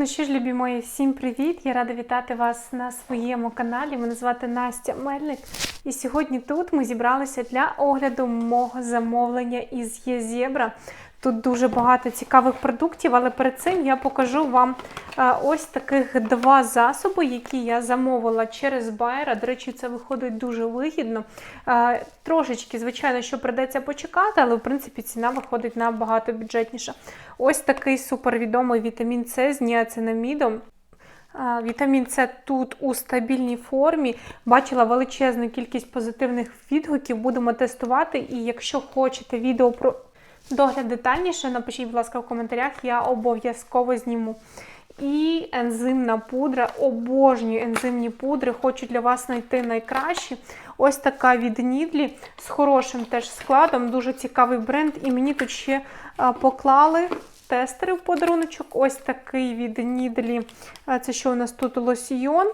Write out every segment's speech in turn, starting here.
Ну що ж, любі мої, всім привіт! Я рада вітати вас на своєму каналі. Мене звати Настя Мельник. І сьогодні тут ми зібралися для огляду мого замовлення із Єзєбра. Тут дуже багато цікавих продуктів, але перед цим я покажу вам е, ось таких два засоби, які я замовила через Байера. До речі, це виходить дуже вигідно. Е, Трошечки, звичайно, що придеться почекати, але в принципі ціна виходить набагато бюджетніша. Ось такий супервідомий вітамін С з ніацинамідом. Вітамін С тут у стабільній формі. Бачила величезну кількість позитивних відгуків. Будемо тестувати. І якщо хочете відео про догляд детальніше, напишіть, будь ласка, в коментарях, я обов'язково зніму. І ензимна пудра. Обожнюю ензимні пудри. Хочу для вас знайти найкращі. Ось така від Нідлі з хорошим теж складом. Дуже цікавий бренд. І мені тут ще поклали тестери в подаруночок. Ось такий від Нідлі. Це що у нас тут лосьйон.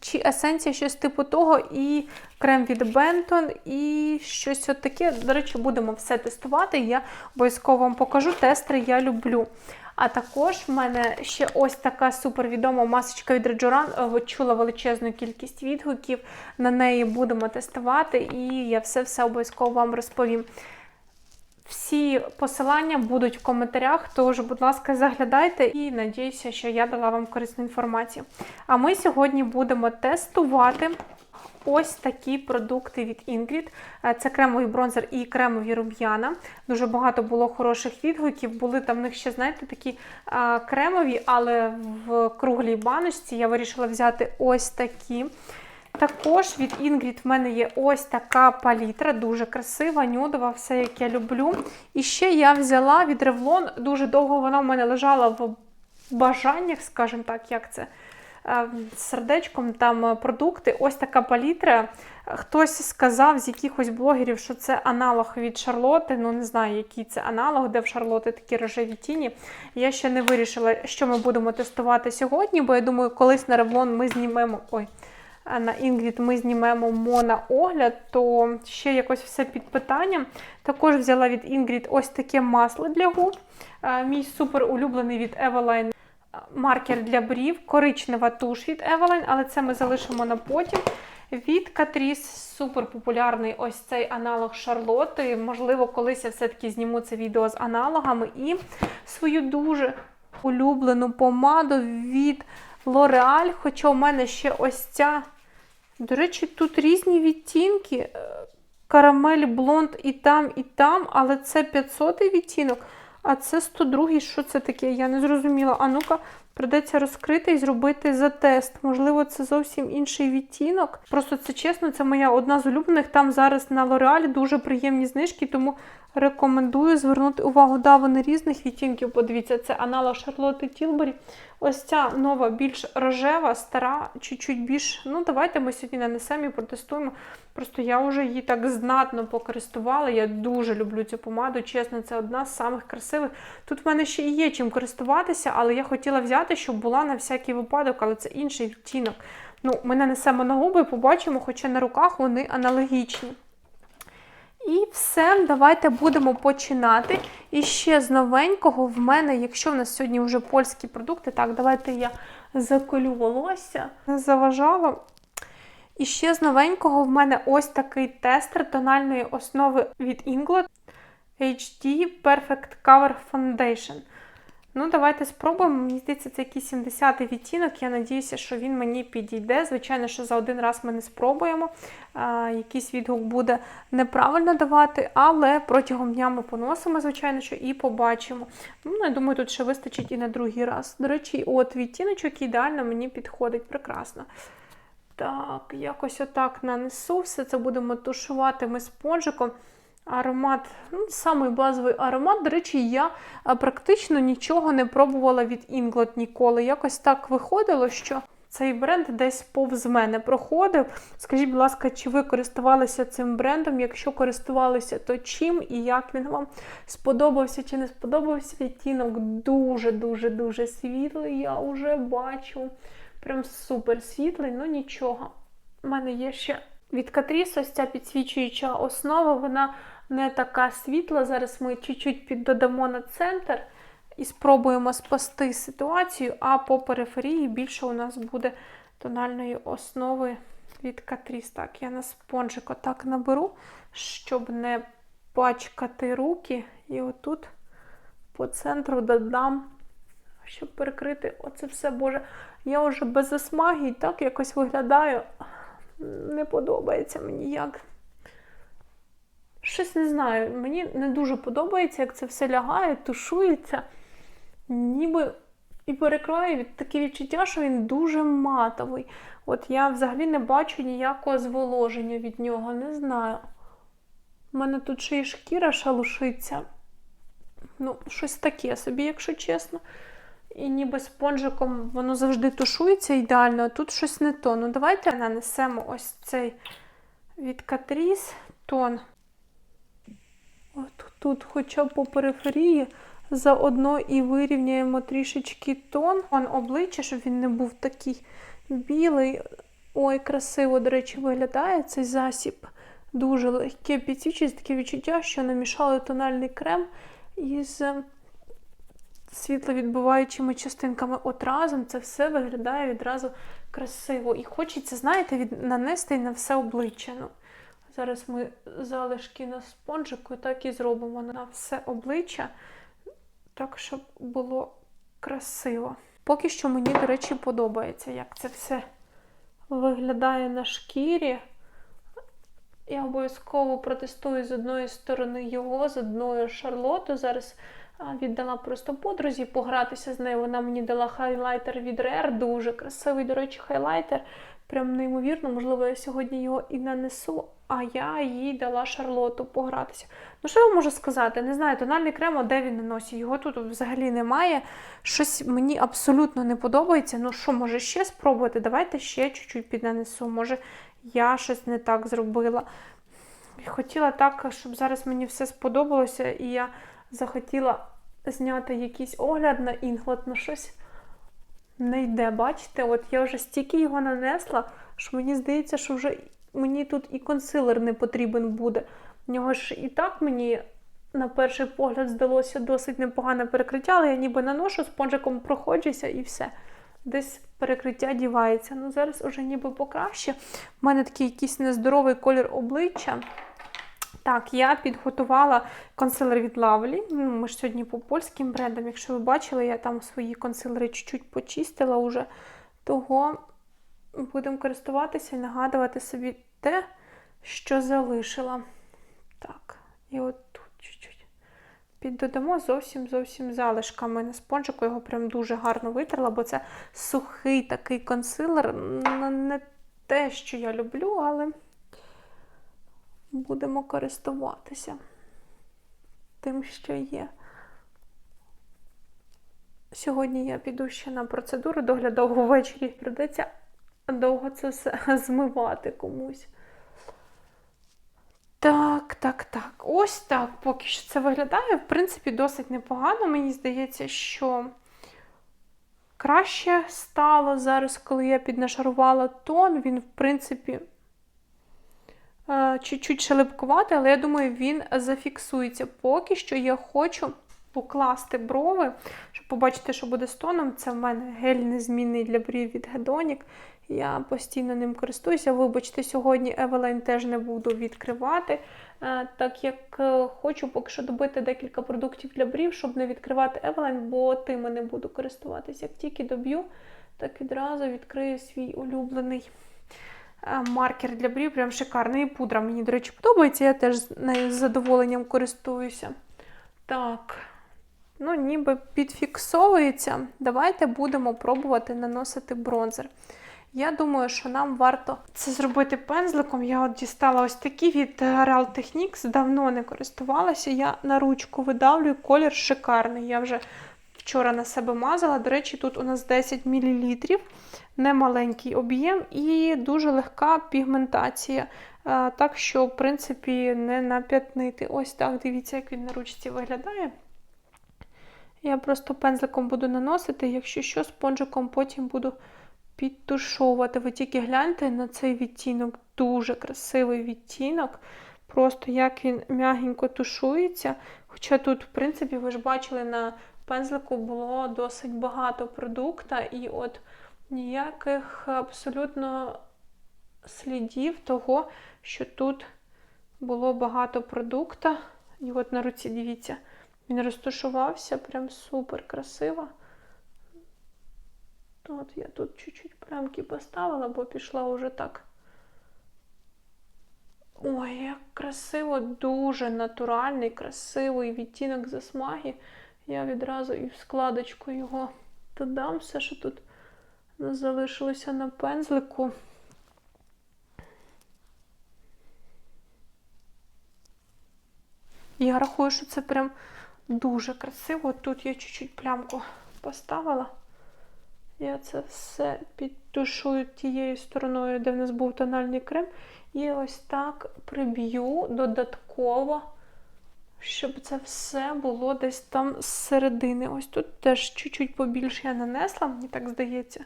Чи есенція, щось типу того, і крем від Бентон, і щось от таке. До речі, будемо все тестувати. Я обов'язково вам покажу. Тестери я люблю. А також в мене ще ось така супервідома масочка від Реджоран. Чула величезну кількість відгуків. На неї будемо тестувати, і я все-все обов'язково вам розповім. Всі посилання будуть в коментарях, тож, будь ласка, заглядайте і надіюся, що я дала вам корисну інформацію. А ми сьогодні будемо тестувати ось такі продукти від Ingrid. Е, Це кремовий бронзер і кремові рум'яна. Дуже багато було хороших відгуків. Були там в них ще, знаєте, такі кремові, але в круглій баночці я вирішила взяти ось такі. Також від Ingrid в мене є ось така палітра, дуже красива, нюдова, все як я люблю. І ще я взяла від Revlon, дуже довго вона в мене лежала в бажаннях, скажімо так, як це е, сердечком там е, продукти. Ось така палітра. Хтось сказав з якихось блогерів, що це аналог від Шарлоти. Ну, не знаю, який це аналог, де в Шарлоти такі рожеві тіні. Я ще не вирішила, що ми будемо тестувати сьогодні, бо я думаю, колись на Revlon ми знімемо. Ой, на Ingrid ми знімемо моноогляд, то ще якось все під питанням. Також взяла від Ingrid ось таке масло для губ. Мій супер улюблений від Eveline маркер для брів, коричнева туш від Eveline, але це ми залишимо на потім. Від Catrice супер популярний ось цей аналог Шарлоти. Можливо, колись я все-таки зніму це відео з аналогами. І свою дуже улюблену помаду від L'Oreal, хоча у мене ще ось ця. До речі, тут різні відтінки. Е, Карамель, блонд і там, і там, але це 500 відтінок, а це 102 Що це таке? Я не зрозуміла. А ну-ка, придеться розкрити і зробити за тест. Можливо, це зовсім інший відтінок. Просто це чесно, це моя одна з улюблених. Там зараз на L'Oreal дуже приємні знижки, тому рекомендую звернути увагу. Да, вони різних відтінків. Подивіться, це аналог Шарлотти Тілбері. Ось ця нова, більш рожева, стара, чуть-чуть більш. Ну, давайте ми сьогодні нанесемо і протестуємо. Просто я вже її так знатно покористувала. Я дуже люблю цю помаду. Чесно, це одна з самих красивих. Тут в мене ще і є чим користуватися, але я хотіла взяти, щоб була на всякий випадок, але це інший відтінок. Ну, ми нанесемо на губи і побачимо, хоча на руках вони аналогічні. І все, давайте будемо починати. І ще з новенького в мене, якщо в нас сьогодні вже польські продукти, так, давайте я заколю волосся, не заважала. І ще з новенького в мене ось такий тестер тональної основи від Inglot HD Perfect Cover Foundation. Ну, давайте спробуємо. Мені здається, це якийсь 70-й відтінок. Я надіюся, що він мені підійде. Звичайно, що за один раз ми не спробуємо. А, якийсь відгук буде неправильно давати, але протягом дня ми поносимо, звичайно, що і побачимо. Ну, я думаю, тут ще вистачить і на другий раз. До речі, от відтіночок ідеально мені підходить прекрасно. Так, якось отак нанесу. Все це будемо тушувати ми спонжиком. Аромат, ну, самий базовий аромат. До речі, я практично нічого не пробувала від Inglot ніколи. Якось так виходило, що цей бренд десь повз мене проходив. Скажіть, будь ласка, чи ви користувалися цим брендом? Якщо користувалися, то чим і як він вам сподобався чи не сподобався? Відтінок дуже-дуже-дуже світлий, я вже бачу. Прям супер світлий, ну нічого. У мене є ще від Catrice ось ця підсвічуюча основа, вона не така світла. Зараз ми чуть-чуть піддодамо на центр. і спробуємо спасти ситуацію, а по периферії більше у нас буде тональної основи від Catrice. Так, я на спонжик отак наберу, щоб не пачкати руки. І отут по центру додам, щоб перекрити оце все, Боже. Я вже без засмаги і так якось виглядаю. Не подобається мені як. Щось не знаю. Мені не дуже подобається, як це все лягає, тушується. Ніби і перекрою від таке відчуття, що він дуже матовий. От я взагалі не бачу ніякого зволоження від нього, не знаю. У мене тут ще й шкіра шалушиться. Ну, щось таке собі, якщо чесно. І ніби спонжиком воно завжди тушується ідеально, а тут щось не то. Ну, давайте нанесемо ось цей від Catrice тон. От тут, хоча б по периферії, заодно і вирівняємо трішечки тон. Тон обличчя, щоб він не був такий білий. Ой, красиво, до речі, виглядає цей засіб. Дуже легке підсвічується, таке відчуття, що намішали тональний крем із світловідбиваючими частинками. От разом це все виглядає відразу красиво. І хочеться, знаєте, від... нанести на все обличчя. Ну, Зараз ми залишки на спонжику так і зробимо на все обличчя, так, щоб було красиво. Поки що мені, до речі, подобається, як це все виглядає на шкірі. Я обов'язково протестую з одної сторони його, з одної Шарлоту. Зараз віддала просто подрузі погратися з нею. Вона мені дала хайлайтер від Rare, дуже красивий, до речі, хайлайтер. Прям неймовірно, можливо, я сьогодні його і нанесу, а я їй дала Шарлоту погратися. Ну, що я можу сказати? Не знаю, тональний крем, де він на носі? Його тут взагалі немає. Щось мені абсолютно не подобається. Ну, що, може, ще спробувати? Давайте ще чуть-чуть піднанесу. Може, я щось не так зробила. Хотіла так, щоб зараз мені все сподобалося, і я захотіла зняти якийсь огляд на інглот, але щось не йде. Бачите, от я вже стільки його нанесла, що мені здається, що вже мені тут і консилер не потрібен буде. В нього ж і так мені на перший погляд здалося досить непогане перекриття, але я ніби наношу, спонжиком проходжуся і все. Десь перекриття дівається. Ну, зараз уже ніби покраще. У мене такий якийсь нездоровий колір обличчя. Так, я підготувала консилер від Lovely. Ну, Ми ж сьогодні по польським брендам. Якщо ви бачили, я там свої консилери чуть-чуть почистила уже. Того будемо користуватися і нагадувати собі те, що залишила. Так, і от тут чуть-чуть. Піддодамо зовсім-зовсім залишками. На спонжику його прям дуже гарно витерла, бо це сухий такий консилер. Не те, що я люблю, але будемо користуватися тим, що є. Сьогодні я піду ще на процедуру доглядову ввечері придеться довго це все змивати комусь. Так, так, так. Ось так поки що це виглядає. В принципі, досить непогано. Мені здається, що краще стало зараз, коли я піднашарувала тон, він, в принципі, чуть-чуть шелепкувати, але я думаю, він зафіксується. Поки що я хочу покласти брови, щоб побачити, що буде з тоном. Це в мене гель незмінний для брів від Hedonic. Я постійно ним користуюся. Вибачте, сьогодні Eveline теж не буду відкривати, так як е, хочу поки що добити декілька продуктів для брів, щоб не відкривати Eveline, бо тими не буду користуватися. Як тільки доб'ю, так відразу відкрию свій улюблений маркер для брів, прям шикарний. І пудра мені, до речі, подобається, я теж з задоволенням користуюся. Так, ну, ніби підфіксовується. Давайте будемо пробувати наносити бронзер. Я думаю, що нам варто це зробити пензликом. Я от дістала ось такі від Real Techniques, давно не користувалася. Я на ручку видавлюю, колір шикарний. Я вже вчора на себе мазала. До речі, тут у нас 10 мл, немаленький об'єм і дуже легка пігментація. Так що, в принципі, не нап'ятнити. Ось так, дивіться, як він на ручці виглядає. Я просто пензликом буду наносити, якщо що, спонжиком потім буду підтушовувати. Ви тільки гляньте на цей відтінок, дуже красивий відтінок. Просто як він м'ягенько тушується. Хоча тут, в принципі, ви ж бачили на пензлику було досить багато продукта, і от ніяких абсолютно слідів того, що тут було багато продукта. І от на руці, дивіться, він розташувався прям супер красиво. От я тут чуть-чуть плямки поставила, бо пішла вже так. Ой, як красиво, дуже натуральний, красивий відтінок засмаги. Я відразу і в складочку його додам все, що тут залишилося на пензлику. Я рахую, що це прям дуже красиво. Тут я чуть-чуть плямку поставила. Я це все підтушую тією стороною, де в нас був тональний крем. І ось так приб'ю додатково, щоб це все було десь там зсередини. Ось тут теж чуть-чуть побільше я нанесла, мені так здається.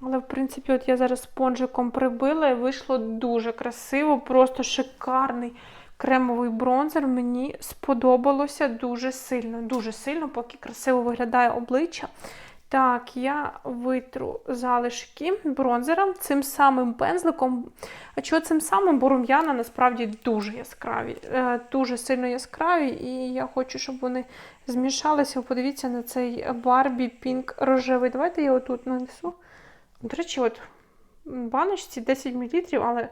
Але, в принципі, от я зараз спонжиком прибила і вийшло дуже красиво, просто шикарний кремовий бронзер. Мені сподобалося дуже сильно. Дуже сильно, поки красиво виглядає обличчя. Так, я витру залишки бронзера цим самим пензликом. А чого цим самим, бо рум'яна насправді дуже яскраві, е, дуже сильно яскраві, і я хочу, щоб вони змішалися. Подивіться на цей Барбі Пінк рожевий. Давайте я отут нанесу. До речі, от баночці 10 мл, але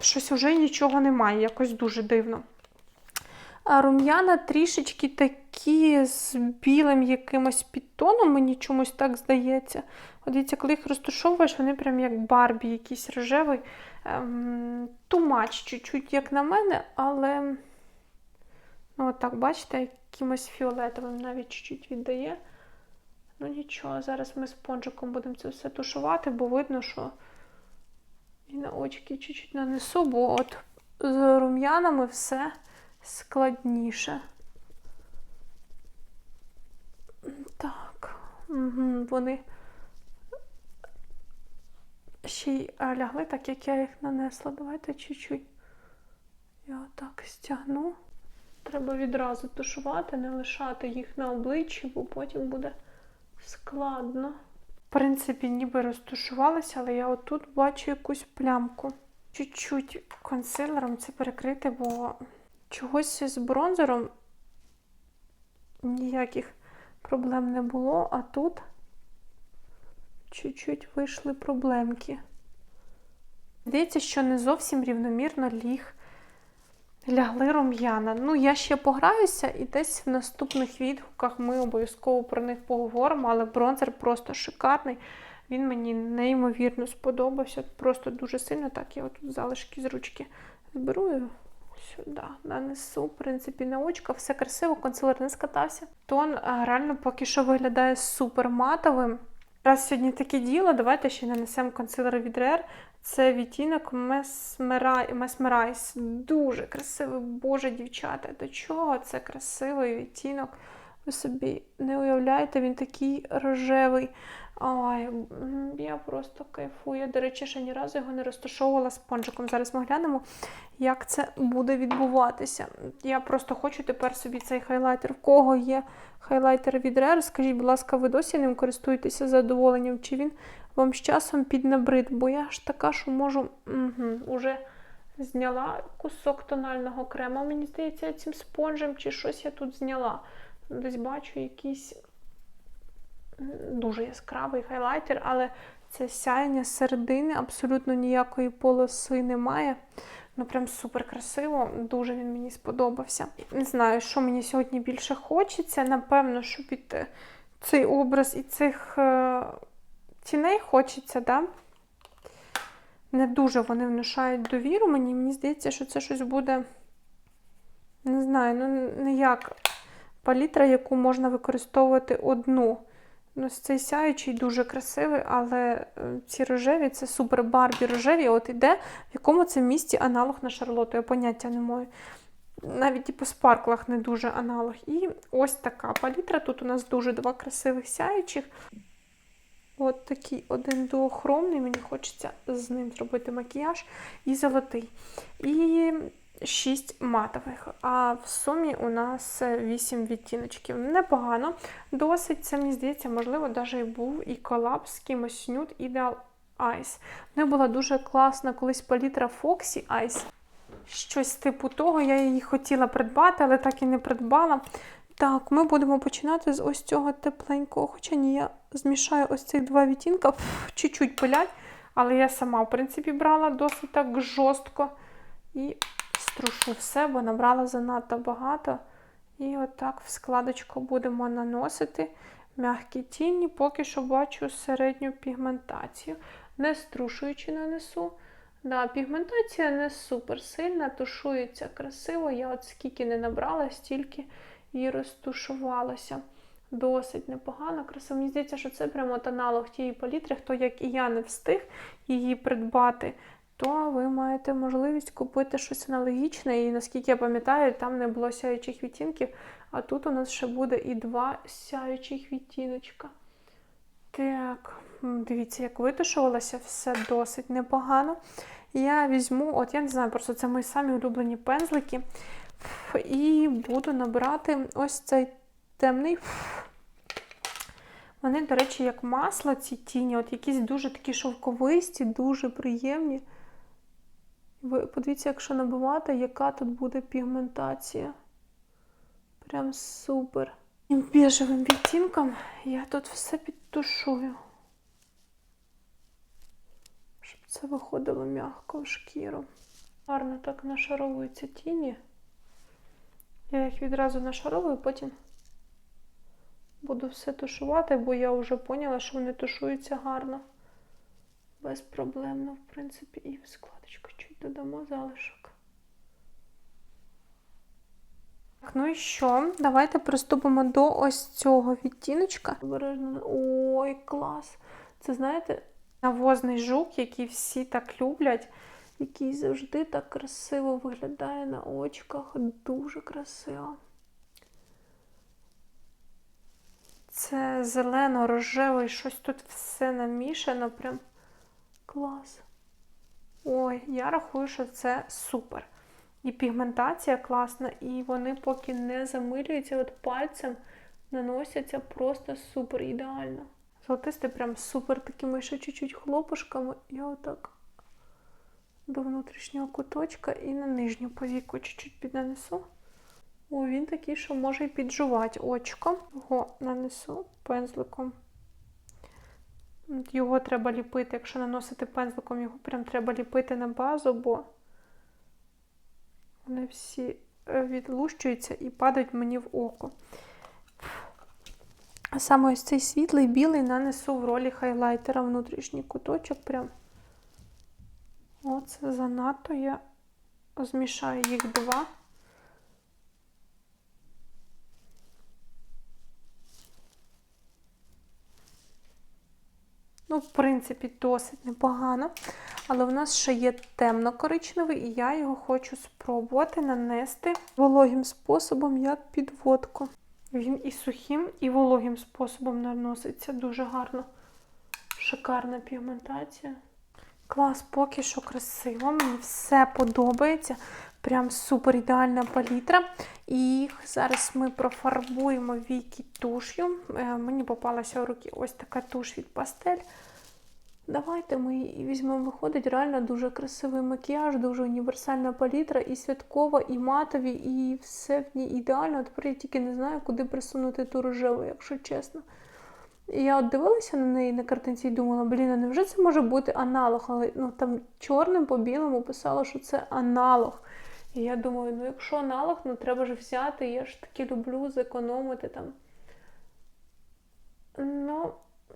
щось вже нічого немає, якось дуже дивно. Рум'яна трішечки такі з білим якимось підтоном, мені чомусь так здається. От дивіться, коли їх розташовуєш, вони прям як Барбі, якийсь рожевий. Ем, тумач чуть-чуть, як на мене, але ну, от так, бачите, якимось фіолетовим навіть чуть-чуть віддає. Ну нічого, зараз ми спонжиком будемо це все тушувати, бо видно, що і на очки чуть-чуть нанесу, бо от з рум'янами все складніше. Так, вони ще й лягли, так як я їх нанесла. Давайте чуть-чуть я отак стягну. Треба відразу тушувати, не лишати їх на обличчі, бо потім буде складно. В принципі, ніби розтушувалися, але я отут бачу якусь плямку. Чуть-чуть консилером це перекрити, бо чогось з бронзером ніяких проблем не було, а тут чуть-чуть вийшли проблемки. Здається, що не зовсім рівномірно ліг лягли рум'яна. Ну, я ще пограюся, і десь в наступних відгуках ми обов'язково про них поговоримо, але бронзер просто шикарний. Він мені неймовірно сподобався. Просто дуже сильно. Так, я отут залишки з ручки зберу сюди нанесу. В принципі, на очка, все красиво, консилер не скатався. Тон реально поки що виглядає супер матовим. Раз сьогодні таке діло, давайте ще нанесемо консилер від Rare. Це відтінок Mesmerize. Дуже красивий, боже, дівчата. До чого це красивий відтінок? Ви собі не уявляєте, він такий рожевий. Ой, я просто кайфую. До речі, ще ні разу його не розташовувала спонжиком. Зараз ми глянемо, як це буде відбуватися. Я просто хочу тепер собі цей хайлайтер. В кого є хайлайтер від Rare, скажіть, будь ласка, ви досі ним користуєтеся задоволенням? Чи він вам з часом піднабрид? Бо я ж така, що можу угу, уже зняла кусок тонального крема, мені здається, цим спонжем, чи щось я тут зняла. Десь бачу якийсь дуже яскравий хайлайтер, але це сяєння середини, абсолютно ніякої полоси немає. Ну, прям супер красиво, дуже він мені сподобався. Не знаю, що мені сьогодні більше хочеться. Напевно, що під цей образ і цих е, тіней хочеться, да? Не дуже вони внушають довіру мені. Мені здається, що це щось буде, не знаю, ну не як палітра, яку можна використовувати одну. Ну, Цей сяючий дуже красивий, але ці рожеві це супер барбі рожеві. От іде, в якому це місці аналог на Шарлоту. Я поняття не маю. Навіть і по спарклах не дуже аналог. І ось така палітра. Тут у нас дуже два красивих сяючих. От такий один дуохромний, мені хочеться з ним зробити макіяж і золотий. І 6 матових, а в сумі у нас 8 відтіночків. Непогано. Досить, це мені здається, можливо, навіть був і колаб з кимось Nude Ideal. В неї була дуже класна колись палітра Foxy Ice. Щось типу того. Я її хотіла придбати, але так і не придбала. Так, ми будемо починати з ось цього тепленького. Хоча ні, я змішаю ось цих два відтінка, чуть-чуть пилять, але я сама, в принципі, брала досить так жорстко. І струшу все, бо набрала занадто багато. І отак в складочку будемо наносити м'які тіні, поки що бачу середню пігментацію. Не струшуючи нанесу. Да, пігментація не супер сильна, тушується красиво. Я от скільки не набрала, стільки і розтушувалася. Досить непогано, красиво. Мені здається, що це прямо от аналог тієї палітри. Хто, як і я, не встиг її придбати, то ви маєте можливість купити щось аналогічне. І наскільки я пам'ятаю, там не було сяючих відтінків, а тут у нас ще буде і два сяючих відтіночка. Так, дивіться, як витушувалося, все досить непогано. Я візьму, от я не знаю, просто це мої самі улюблені пензлики. І буду набирати ось цей темний. Вони, до речі, як масло, ці тіні, от якісь дуже такі шовковисті, дуже приємні. Ви подивіться, якщо набивати, яка тут буде пігментація. Прям супер. І Біжевим відтінком я тут все підтушую. Щоб це виходило м'яко в шкіру. Гарно так нашаровуються тіні. Я їх відразу нашаровую, потім буду все тушувати, бо я вже поняла, що вони тушуються гарно. Безпроблемно, в принципі, і в складочку чуть додамо залишок. Ну і що? Давайте приступимо до ось цього відтіночка. Обережно. Ой, клас! Це, знаєте, навозний жук, який всі так люблять, який завжди так красиво виглядає на очках. Дуже красиво. Це зелено-рожевий, щось тут все намішано, прям клас. Ой, я рахую, що це супер. І пігментація класна, і вони поки не замилюються, от пальцем наносяться просто супер ідеально. Золотистий прям супер такими ще чуть-чуть хлопушками. І отак до внутрішнього куточка і на нижню повіку чуть-чуть піднанесу. О, він такий, що може і піджувати очко. Його нанесу пензликом. Його треба ліпити, якщо наносити пензликом, його прям треба ліпити на базу, бо вони всі е, відлущуються і падають мені в око. А саме ось цей світлий білий нанесу в ролі хайлайтера внутрішній куточок. Прям. Оце занадто я змішаю їх два. В принципі, досить непогано. Але в нас ще є темно-коричневий, і я його хочу спробувати нанести вологим способом, як підводку. Він і сухим, і вологим способом наноситься дуже гарно. Шикарна пігментація. Клас, поки що красиво, мені все подобається. Прям супер ідеальна палітра. І зараз ми профарбуємо віки туш'ю. Е, Мені попалася в руки ось така туш від пастель. Давайте ми її візьмемо. Виходить реально дуже красивий макіяж, дуже універсальна палітра, і святкова, і матові, і все в ній ідеально. Тепер я тільки не знаю, куди присунути ту рожеву, якщо чесно. І я от дивилася на неї на картинці і думала, блін, а невже це може бути аналог? Але ну, там чорним по білому писало, що це аналог. І я думаю, ну якщо аналог, ну треба ж взяти, я ж таки люблю зекономити там. Ну, м,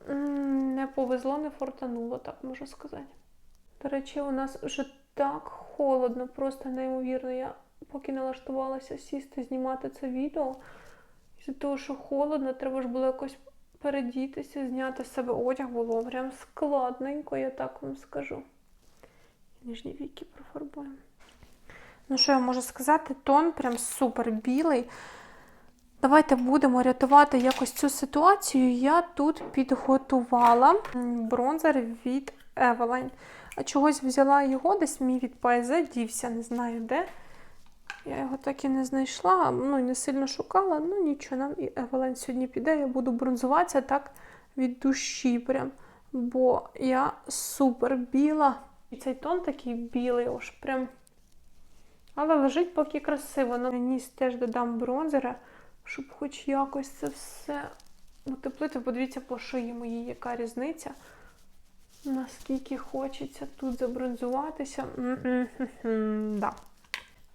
не повезло, не фортануло, так можу сказати. До речі, у нас вже так холодно, просто неймовірно. Я поки налаштувалася сісти, знімати це відео. Із-за того, що холодно, треба ж було якось передітися, зняти з себе одяг було прям складненько, я так вам скажу. Нижні віки профарбуємо. Ну, що я можу сказати? Тон прям супер білий. Давайте будемо рятувати якось цю ситуацію. Я тут підготувала бронзер від Eveline. А чогось взяла його, десь мій від ПСЗ дівся, не знаю де. Я його так і не знайшла, ну не сильно шукала. Ну нічого, нам і Евелен сьогодні піде. Я буду бронзуватися так від душі. Прям. Бо я супер біла. І цей тон такий білий, ось прям. Але лежить поки красиво. На ніс теж додам бронзера, щоб хоч якось це все утеплити. Подивіться по шиї моїй, яка різниця. Наскільки хочеться тут забронзуватися. Да.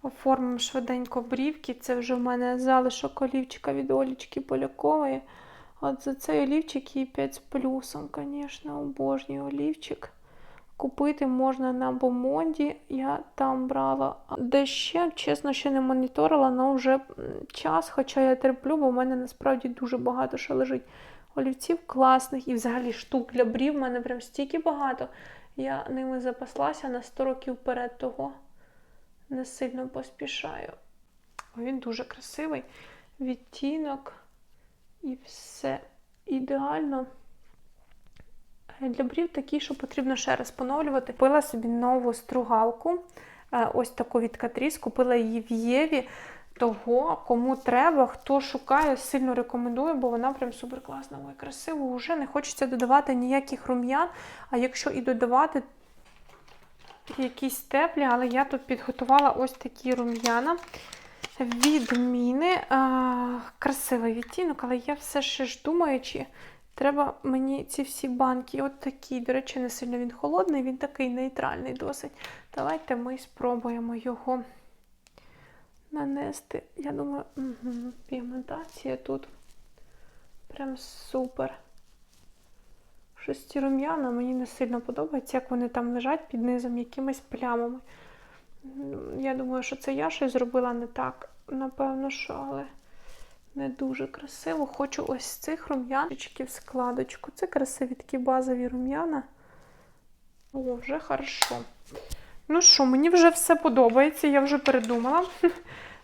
Оформимо швиденько брівки. Це вже в мене залишок олівчика від Олічки Полякової. От за цей олівчик і 5 з плюсом, звісно, обожнюю олівчик. Купити можна на Бомонді. Я там брала. Де ще, чесно, ще не моніторила, але вже час, хоча я терплю, бо в мене насправді дуже багато що лежить олівців класних і взагалі штук для брів. в мене прям стільки багато. Я ними запаслася на 100 років вперед того. Не сильно поспішаю. Він дуже красивий. Відтінок і все ідеально. Для брів такі, що потрібно ще раз поновлювати. Купила собі нову стругалку, е, ось таку від Catrice. Купила її в Єві. Того, кому треба, хто шукає, сильно рекомендую, бо вона прям супер класна і красива. Уже не хочеться додавати ніяких рум'ян, а якщо і додавати якісь теплі, але я тут підготувала ось такі рум'яна. Відміни. Красивий відтінок, але я все ще ж думаю, чи треба мені ці всі банки. От такі, до речі, не сильно він холодний, він такий нейтральний досить. Давайте ми спробуємо його нанести. Я думаю, угу, пігментація тут прям супер. Щось ці рум'яна мені не сильно подобається, як вони там лежать під низом якимись плямами. Я думаю, що це я щось зробила не так. Напевно, що, але не дуже красиво. Хочу ось з цих рум'ян в складочку. Це красиві такі базові рум'яна. О, вже хорошо. Ну що, мені вже все подобається, я вже передумала.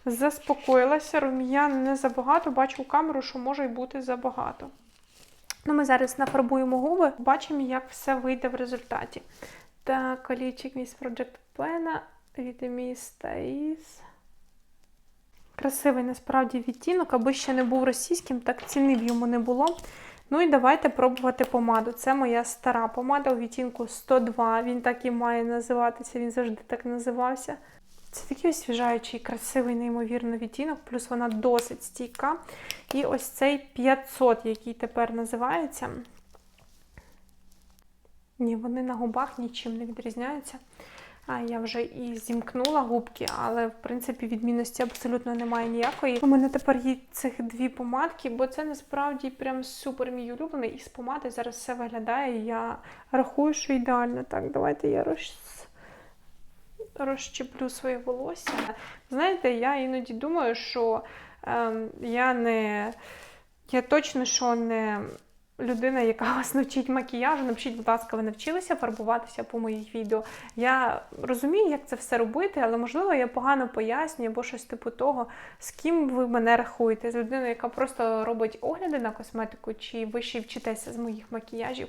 Заспокоїлася, рум'ян не забагато. Бачу в камеру, що може й бути забагато. Ну, ми зараз нафарбуємо губи, бачимо, як все вийде в результаті. Так, олійчик Miss Project Plan від Miss Thais. Красивий насправді відтінок, аби ще не був російським, так ціни в йому не було. Ну і давайте пробувати помаду. Це моя стара помада у відтінку 102. Він так і має називатися, він завжди так називався. Це такий освіжаючий, красивий, неймовірно відтінок, плюс вона досить стійка. І ось цей 500, який тепер називається. Ні, вони на губах нічим не відрізняються. Я вже і зімкнула губки, але в принципі відмінності абсолютно немає ніякої. У мене тепер є цих дві помадки, бо це насправді прям супер мій улюблений. І з помади зараз все виглядає. Я рахую, що ідеально. Так, давайте я роз... розщеплю своє волосся. Знаєте, я іноді думаю, що ем, я не. Я точно що не людина, яка вас навчить макіяжу. Напишіть, будь ласка, ви навчилися фарбуватися по моїх відео. Я розумію, як це все робити, але можливо я погано пояснюю або щось типу того, з ким ви мене рахуєте. З людиною, яка просто робить огляди на косметику, чи ви ще вчитеся з моїх макіяжів.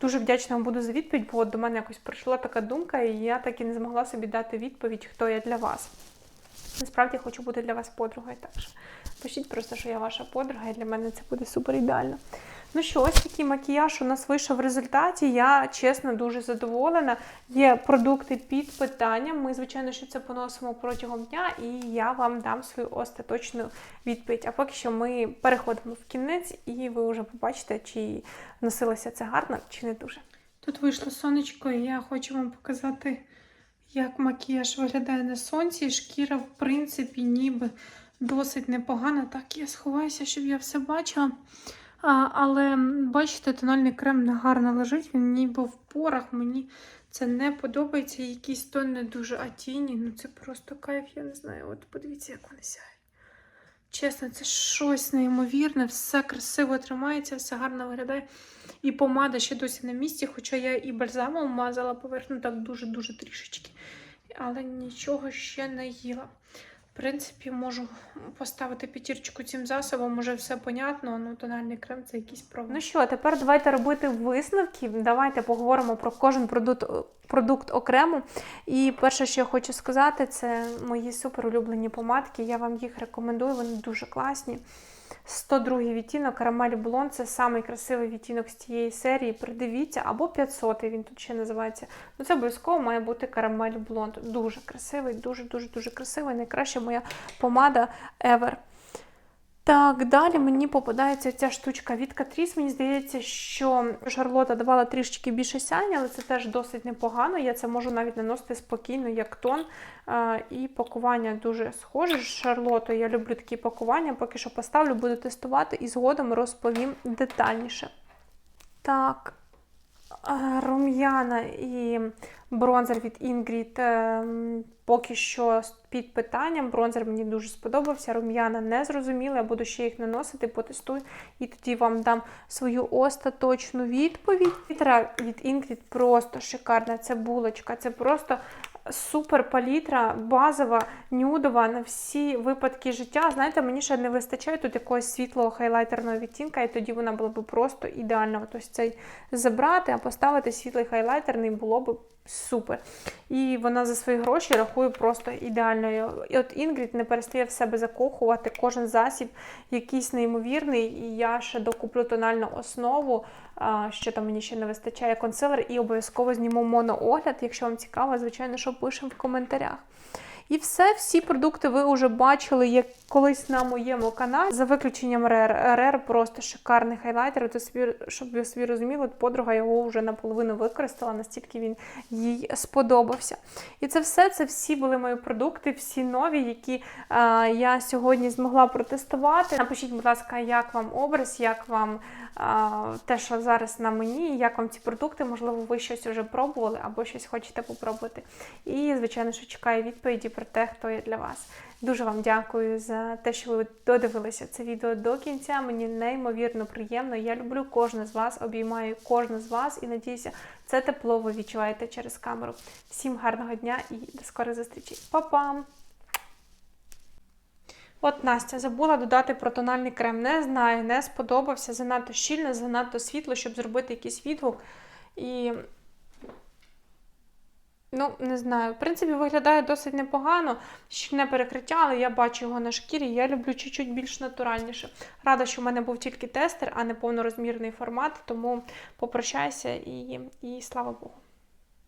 Дуже вдячна вам буду за відповідь, бо до мене якось прийшла така думка, і я так і не змогла собі дати відповідь, хто я для вас. Насправді хочу бути для вас подругою. Так що пишіть просто, що я ваша подруга, і для мене це буде супер ідеально. Ну що, ось такий макіяж у нас вийшов в результаті. Я чесно дуже задоволена. Є продукти під питанням. Ми, звичайно, що це поносимо протягом дня, і я вам дам свою остаточну відповідь. А поки що ми переходимо в кінець, і ви вже побачите, чи носилося це гарно, чи не дуже. Тут вийшло сонечко, і я хочу вам показати, як макіяж виглядає на сонці. Шкіра, в принципі, ніби досить непогана. Так, я сховаюся, щоб я все бачила. А, але бачите, тональний крем не гарно лежить, він ніби в порах. Мені це не подобається. Якісь тон не дуже а. Ну це просто кайф, я не знаю. От подивіться, як вони сяють. Чесно, це щось неймовірне, все красиво тримається, все гарно виглядає. І помада ще досі на місці, хоча я і бальзамом мазала поверхню так дуже-дуже трішечки. Але нічого ще не їла. В принципі, можу поставити п'ятірочку цим засобом, уже все понятно. Ну, тональний крем це якийсь провал. Ну що, тепер давайте робити висновки. Давайте поговоримо про кожен продукт, продукт окремо. І перше, що я хочу сказати, це мої супер улюблені помадки. Я вам їх рекомендую, вони дуже класні. 102 відтінок Карамель Блон це самий красивий відтінок з цієї серії. Придивіться, або 500 він тут ще називається. Ну це обов'язково має бути Карамель Блонд. Дуже красивий, дуже-дуже дуже красивий. Найкраща моя помада ever. Так, далі мені попадається ця штучка від Катріс. Мені здається, що Шарлота давала трішечки більше сяння, але це теж досить непогано. Я це можу навіть наносити спокійно, як тон. І пакування дуже схоже з Шарлотою. Я люблю такі пакування. Поки що поставлю, буду тестувати і згодом розповім детальніше. Так, рум'яна і бронзер від Ingrid ем, поки що під питанням. Бронзер мені дуже сподобався. Рум'яна не зрозуміла, я буду ще їх наносити, потестую і тоді вам дам свою остаточну відповідь. Вітра від Ingrid просто шикарна. Це булочка, це просто супер палітра, базова, нюдова на всі випадки життя. Знаєте, мені ще не вистачає тут якогось світлого хайлайтерного відтінка, і тоді вона була б просто ідеальна. Тобто цей забрати, а поставити світлий хайлайтерний було б супер. І вона за свої гроші рахує просто ідеальною. І от Інгрід не перестає в себе закохувати кожен засіб, якийсь неймовірний. І я ще докуплю тональну основу, що там мені ще не вистачає консилер, і обов'язково зніму моноогляд. Якщо вам цікаво, звичайно, що пишемо в коментарях. І все, всі продукти ви вже бачили як колись на моєму каналі. За виключенням RR. RR просто шикарний хайлайтер. То собі, щоб ви собі розуміли, подруга його вже наполовину використала, настільки він їй сподобався. І це все, це всі були мої продукти, всі нові, які а, я сьогодні змогла протестувати. Напишіть, будь ласка, як вам образ, як вам а, те, що зараз на мені, як вам ці продукти, можливо, ви щось вже пробували або щось хочете попробувати. І, звичайно, що чекаю відповіді про те, хто я для вас. Дуже вам дякую за те, що ви додивилися це відео до кінця. Мені неймовірно приємно. Я люблю кожне з вас, обіймаю кожне з вас і надіюся, це тепло ви відчуваєте через камеру. Всім гарного дня і до скорих зустрічей. Па-пам! От Настя забула додати про тональний крем. Не знаю, не сподобався. Занадто щільно, занадто світло, щоб зробити якийсь відгук. І Ну, не знаю. В принципі, виглядає досить непогано. Щільне перекриття, але я бачу його на шкірі. Я люблю чуть-чуть більш натуральніше. Рада, що в мене був тільки тестер, а не повнорозмірний формат, тому попрощайся і, і слава Богу.